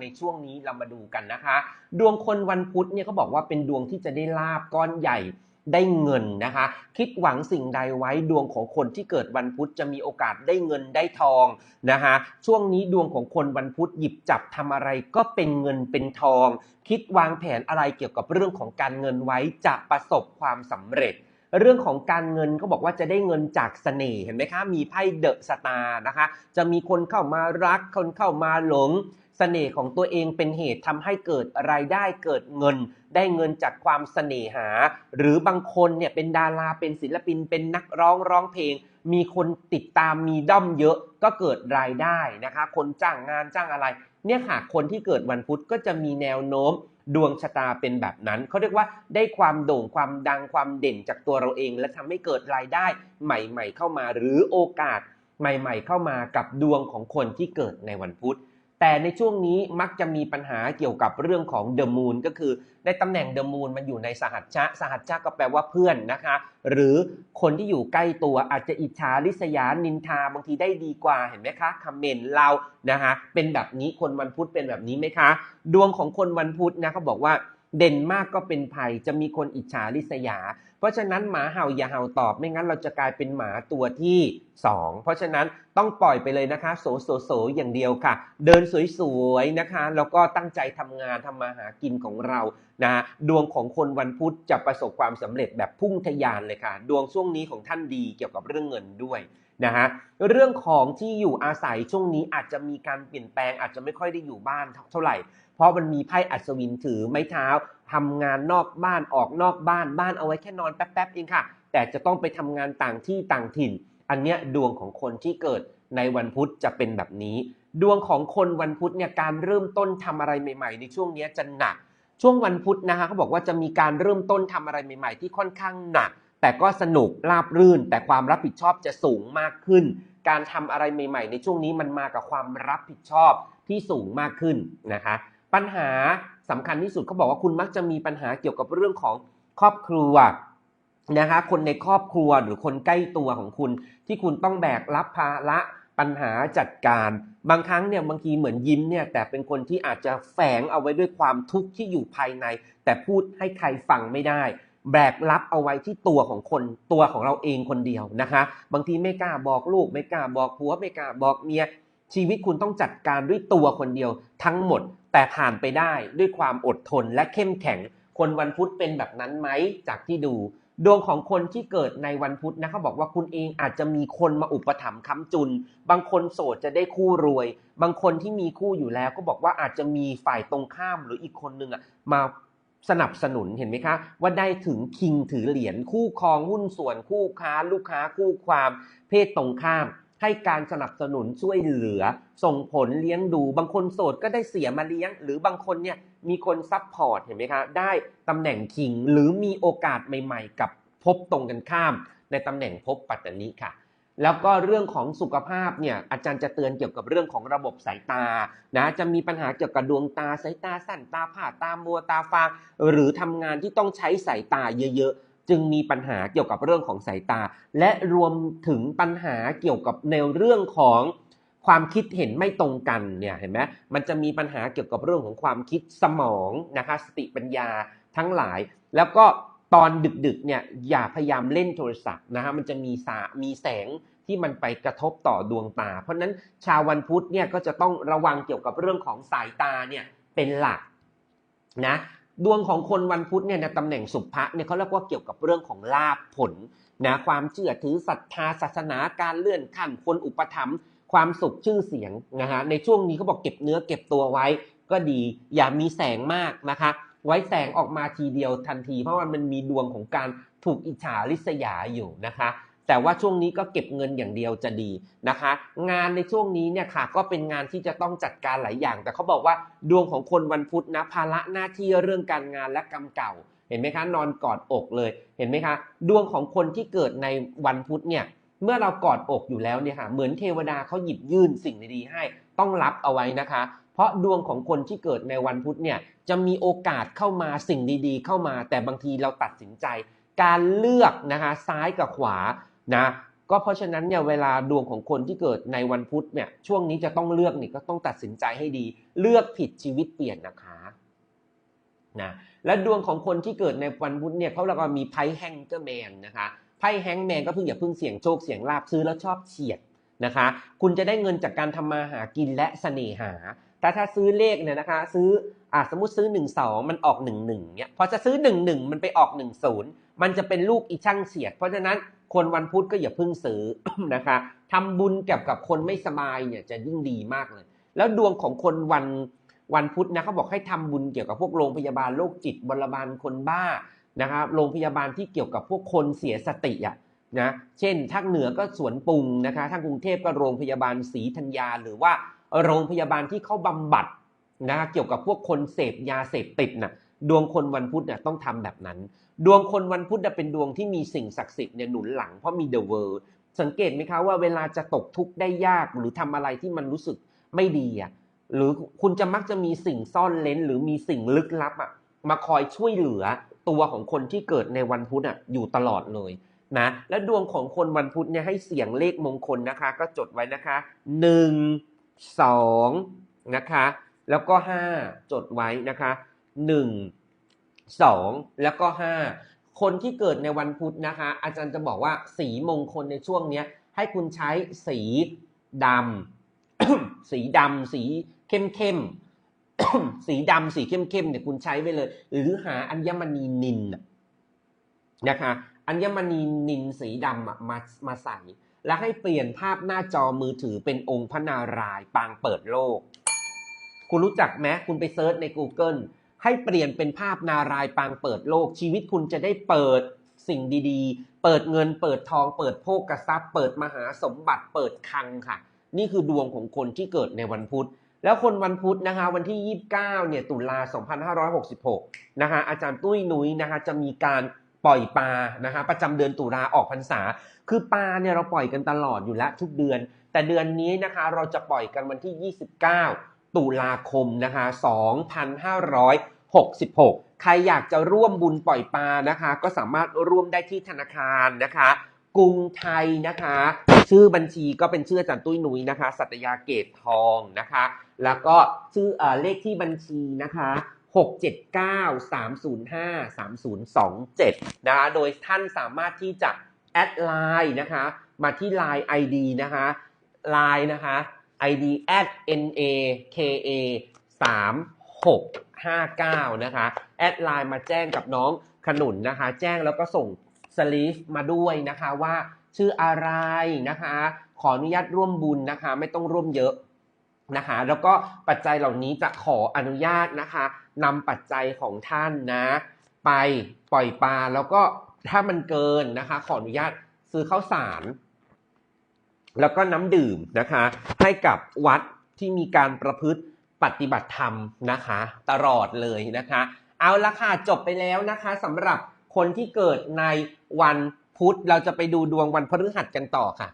ในช่วงนี้เรามาดูกันนะคะ ดวงคนวันพุธเนี่ยเขาบอกว่าเป็นดวงที่จะได้ลาบก้อนใหญ่ได้เงินนะคะ คิดหวังสิ่งใดไว้ดวงของคนที่เกิดวันพุธจะมีโอกาสได้เงินได้ทองนะคะช่วงนี้ดวงของคนวันพุธหยิบจับทำอะไรก็เป็นเงินเป็นทอง คิดวางแผนอะไรเกี่ยวกับเรื่องของการเงินไว้จะประสบความสำเร็จเรื่องของการเงินเขาบอกว่าจะได้เงินจากเสน่ห์เห็นไหมคะ มีไพ่เดอะสตาร์นะคะ จะมีคนเข้ามารักคนเข้ามาหลง เสน่ห์ของตัวเองเป็นเหตุทำให้เกิดรายได้เกิดเงิน ได้เงินจากความเสน่หา หรือบางคนเนี่ยเป็นดาราเป็นศิลปิน เป็นนักร้องร้องเพลง มีคนติดตามมีด้อมเยอะก็เกิดรายได้นะคะ คนจ้างงานจ้างอะไร เนี่ยค่ะคนที่เกิดวันพุธก็จะมีแนวโน้มดวงชะตาเป็นแบบนั้นเขาเรียกว่าได้ความโด่งความดังความเด่นจากตัวเราเอง และทำให้เกิดรายได้ใหม่ ๆ เข้ามาหรือโอกาสใหม่ ๆ เข้ามากับดวงของคนที่เกิดในวันพุธ แต่ในช่วงนี้มักจะมีปัญหาเกี่ยวกับเรื่องของเดอะมูนก็คือในตำแหน่งเดอะมูนมันอยู่ในสหัชชะ สหัชชะก็แปลว่าเพื่อนนะคะ หรือคนที่อยู่ใกล้ตัวอาจจะอิจฉาริษยานินทาบางทีได้ดีกว่าเห็นไหมคะคอมเมนต์เรานะคะเป็นแบบนี้คนวันพุธเป็นแบบนี้ไหมคะ ดวงของคนวันพุธนะเขาบอกว่า เด่นมากก็เป็นภัยจะมีคนอิจฉาริษยา เพราะฉะนั้นหมาเห่าอย่าเห่าตอบ ไม่งั้นเราจะกลายเป็นหมาตัวที่ 2 เพราะฉะนั้นต้องปล่อยไปเลยนะคะ โสโสโสอย่างเดียวค่ะ เดินสวยๆนะคะ แล้วก็ตั้งใจทำงานทำมาหากินของเรานะดวงของคนวันพุธจะประสบความสำเร็จแบบพุ่งทะยานเลยค่ะ ดวงช่วงนี้ของท่านดีเกี่ยวกับเรื่องเงินด้วยนะฮะเรื่องของที่อยู่อาศัยช่วงนี้อาจจะมีการเปลี่ยนแปลงอาจจะไม่ค่อยได้อยู่บ้านเท่าไหร่ เพราะมันมีไพ่อัศวินถือไม้เท้าทำงานนอกบ้านออกนอกบ้านบ้านเอาไว้แค่นอนแป๊บๆเองค่ะ แต่จะต้องไปทำงานต่างที่ต่างถิ่น อันเนี้ยดวงของคนที่เกิดในวันพุธจะเป็นแบบนี้ ดวงของคนวันพุธเนี่ยการเริ่มต้นทำอะไรใหม่ ๆ ในช่วงนี้จะหนัก ช่วงวันพุธนะคะเขาบอกว่าจะมีการเริ่มต้นทำอะไรใหม่ ๆ ที่ค่อนข้างหนัก แต่ก็สนุกราบรื่น แต่ความรับผิดชอบจะสูงมากขึ้น การทำอะไรใหม่ ๆ ในช่วงนี้มันมากับความรับผิดชอบที่สูงมากขึ้นนะคะ ปัญหาสำคัญที่สุดเขาบอกว่าคุณมักจะมีปัญหาเกี่ยวกับเรื่องของครอบครัวนะคะคนในครอบครัวหรือคนใกล้ตัวของคุณ ที่คุณต้องแบกรับภาระปัญหาจัดการ บางครั้งเนี่ยบางทีเหมือนยิ้มเนี่ยแต่เป็นคนที่อาจจะแฝงเอาไว้ด้วยความทุกข์ที่อยู่ภายใน แต่พูดให้ใครฟังไม่ได้แบกรับเอาไว้ที่ตัวของคนตัวของเราเองคนเดียวนะคะ บางทีไม่กล้าบอกลูก ไม่กล้าบอกผัวไม่กล้าบอกเมียชีวิตคุณต้องจัดการด้วยตัวคนเดียวทั้งหมด แต่ผ่านไปได้ด้วยความอดทนและเข้มแข็ง คนวันพุธเป็นแบบนั้นไหมจากที่ดู ดวงของคนที่เกิดในวันพุธนะเขาบอกว่าคุณเองอาจจะมีคนมาอุปถัมภ์ค้ำจุน บางคนโสดจะได้คู่รวย บางคนที่มีคู่อยู่แล้ว ก็บอกว่าอาจจะมีฝ่ายตรงข้ามหรืออีกคนนึงอะมาสนับสนุนเห็นไหมคะ ว่าได้ถึงคิงถือเหรียญคู่ครองหุ้นส่วนคู่ค้า ลูกค้าคู่ความเพศตรงข้าม ให้การสนับสนุนช่วยเหลือ ส่งผลเลี้ยงดู บางคนโสดก็ได้เสียมาเลี้ยง หรือบางคนเนี่ยมีคนซับพอร์ตเห็นไหมคะได้ตำแหน่งคิง หรือมีโอกาสใหม่ๆ กับภพตรงกันข้าม ในตำแหน่งภพปัตตานีค่ะแล้วก็เรื่องของสุขภาพเนี่ยอาจารย์จะเตือนเกี่ยวกับเรื่องของระบบสายตานะจะมีปัญหาเกี่ยวกับดวงตาสายตาสั้นตาผ่าตามัวตาฟางหรือทำงานที่ต้องใช้สายตาเยอะ จึงมีปัญหาเกี่ยวกับเรื่องของสายตา และรวมถึงปัญหาเกี่ยวกับในเรื่องของความคิดเห็นไม่ตรงกันเนี่ยเห็นไหมมันจะมีปัญหาเกี่ยวกับเรื่องของความคิดสมองนะคะสติปัญญาทั้งหลาย แล้วก็ตอนดึกๆเนี่ยอย่าพยายามเล่นโทรศัพท์นะฮะมันจะมีสามีแสงที่มันไปกระทบต่อดวงตา เพราะฉะนั้นชาววันพุธเนี่ยก็จะต้องระวังเกี่ยวกับเรื่องของสายตาเนี่ยเป็นหลักนะ ดวงของคนวันพุธเนี่ยในตำแหน่งสุภะเนี่ยเขาเรียกว่าเกี่ยวกับเรื่องของลาภผลนะความเชื่อถือศรัทธาศาสนาการเลื่อนขั้นคนอุปถัมภ์ความสุขชื่อเสียงนะฮะในช่วงนี้เขาบอกเก็บเนื้อเก็บตัวไว้ก็ดีอย่ามีแสงมากนะคะ ไว้แสงออกมาทีเดียวทันที เพราะว่ามันมีดวงของการถูกอิจฉาริษยาอยู่นะคะ แต่ว่าช่วงนี้ก็เก็บเงินอย่างเดียวจะดีนะคะ งานในช่วงนี้เนี่ยค่ะ ก็เป็นงานที่จะต้องจัดการหลายอย่าง แต่เขาบอกว่าดวงของคนวันพุธนะภาระหน้าที่เรื่องการงานและกรรมเก่า เห็นไหมคะนอนกอดอกเลย เห็นไหมคะ ดวงของคนที่เกิดในวันพุธเนี่ยเมื่อเรากอดอกอยู่แล้วเนี่ยค่ะเหมือนเทวดาเขาหยิบยื่นสิ่งดีๆให้ต้องรับเอาไว้นะคะ เพราะดวงของคนที่เกิดในวันพุธเนี่ยจะมีโอกาสเข้ามาสิ่งดีๆ เข้ามา แต่บางทีเราตัดสินใจ การเลือกนะคะซ้ายกับขวา นะก็เพราะฉะนั้นเนี่ยเวลาดวงของคนที่เกิดในวันพุธเนี่ยช่วงนี้จะต้องเลือกนี่ก็ต้องตัดสินใจให้ดี เลือกผิดชีวิตเปลี่ยนนะคะนะและดวงของคนที่เกิดในวันพุธเนี่ยเขาเรียกว่ามีไพ่แฮงเกอร์แมนนะคะไพ่แฮงแมนก็เพิ่งอย่าเพิ่งเสี่ยงโชคเสี่ยงลาบซื้อแล้วชอบเฉียดนะคะ คุณจะได้เงินจากการทำมาหากินและเสน่หา แต่ถ้าซื้อเลขเนี่ยนะคะ ซื้ออะสมมติซื้อ 1 2 มันออก1 1เนี่ยพอจะซื้อ 1 1 มันไปออก 1 0 มันจะเป็นลูกอีช่างเฉียด เพราะฉะนั้นคนวันพุธก็อย่าเพิ่งซื้อนะคะทำบุญเกี่ยวกับคนไม่สบายเนี่ยจะยิ่งดีมากเลย แล้วดวงของคนวันวันพุธนะเขาบอกให้ทำบุญเกี่ยวกับพวกโรงพยาบาลโรคจิตบรบาลคนบ้านะครับโรงพยาบาลที่เกี่ยวกับพวกคนเสียสติอะนะเช่นทางเหนือก็สวนปุงนะคะทางกรุงเทพก็โรงพยาบาลศรีธัญญาหรือว่า โรงพยาบาลที่เข้าบำบัดนะเกี่ยวกับพวกคนเสพยาเสพติดน่ะดวงคนวันพุธเนี่ยต้องทำแบบนั้น ดวงคนวันพุธน่ะเป็นดวงที่มีสิ่งศักดิ์สิทธิ์เนี่ยหนุนหลังเพราะมีเดอะเวิร์สังเกตไหมคะว่าเวลาจะตกทุกข์ได้ยากหรือทำอะไรที่มันรู้สึกไม่ดีอะหรือคุณจะมักจะมีสิ่งซ่อนเลนหรือมีสิ่งลึกลับอะมาคอยช่วยเหลือตัวของคนที่เกิดในวันพุธอะอยู่ตลอดเลยนะและดวงของคนวันพุธเนี่ยให้เสียงเลขมงคลนะคะ ก็จดไว้นะคะหนึ่ง สองนะคะแล้วก็ห้าจดไว้นะคะหนึ่งสองแล้วก็ห้าคนที่เกิดในวันพุธนะคะ อาจารย์จะบอกว่าสีมงคลในช่วงนี้ให้คุณใช้สีดำสีดำสีเข้มเข้มสีดำสีเข้มเข้มเนี่ยคุณใช้ไปเลย หรือหาอัญมณีนินนะคะอัญมณีนินสีดำมามาใส่ แล้วให้เปลี่ยนภาพหน้าจอมือถือเป็นองค์พระนารายณ์ปางเปิดโลก คุณรู้จักไหมคุณไปเซิร์ชใน Google ให้เปลี่ยนเป็นภาพนารายณ์ปางเปิดโลก ชีวิตคุณจะได้เปิดสิ่งดีๆ เปิดเงิน เปิดทอง เปิดโภคทรัพย์ เปิดมหาสมบัติ เปิดคังค่ะ นี่คือดวงของคนที่เกิดในวันพุธ แล้วคนวันพุธนะคะ วันที่ 29 เนี่ย ตุลา 2566 นะคะอาจารย์ตุ้ยนุ้ยนะคะจะมีการ ปล่อยปลานะคะประจำเดือนตุลาออกพรรษา คือปลาเนี่ยเราปล่อยกันตลอดอยู่แล้วทุกเดือน แต่เดือนนี้นะคะเราจะปล่อยกันวันที่ 29 ตุลาคมนะคะ2566 ใครอยากจะร่วมบุญปล่อยปลานะคะ ก็สามารถร่วมได้ที่ธนาคารนะคะ กรุงไทยนะคะ ชื่อบัญชีก็เป็นชื่ออาจารย์ตุ้ยหนุยนะคะ สัตยาเกตทองนะคะ แล้วก็ชื่อเอ่อเลขที่บัญชีนะคะ 679 305 3027 นะคะ โดยท่านสามารถที่จะแอดไลน์นะคะ มาที่ Line ID นะคะ Line นะคะ ID at naka 3659 นะคะ แอดไลน์มาแจ้งกับน้องขนุนนะคะ แจ้งแล้วก็ส่งสลีฟมาด้วยนะคะว่าชื่ออะไรนะคะ ขออนุญาตร่วมบุญนะคะ ไม่ต้องร่วมเยอะนะคะ แล้วก็ปัจจัยเหล่านี้จะขออนุญาตนะคะ นำปัจจัยของท่านนะ ไปปล่อยปลาแล้วก็ถ้ามันเกินนะคะ ขออนุญาตซื้อข้าวสาร แล้วก็น้ำดื่มนะคะ ให้กับวัดที่มีการประพฤติปฏิบัติธรรมนะคะ ตลอดเลยนะคะ เอาละค่ะจบไปแล้วนะคะสำหรับคนที่เกิดในวันพุธเราจะไปดูดวงวันพฤหัสกันต่อค่ะ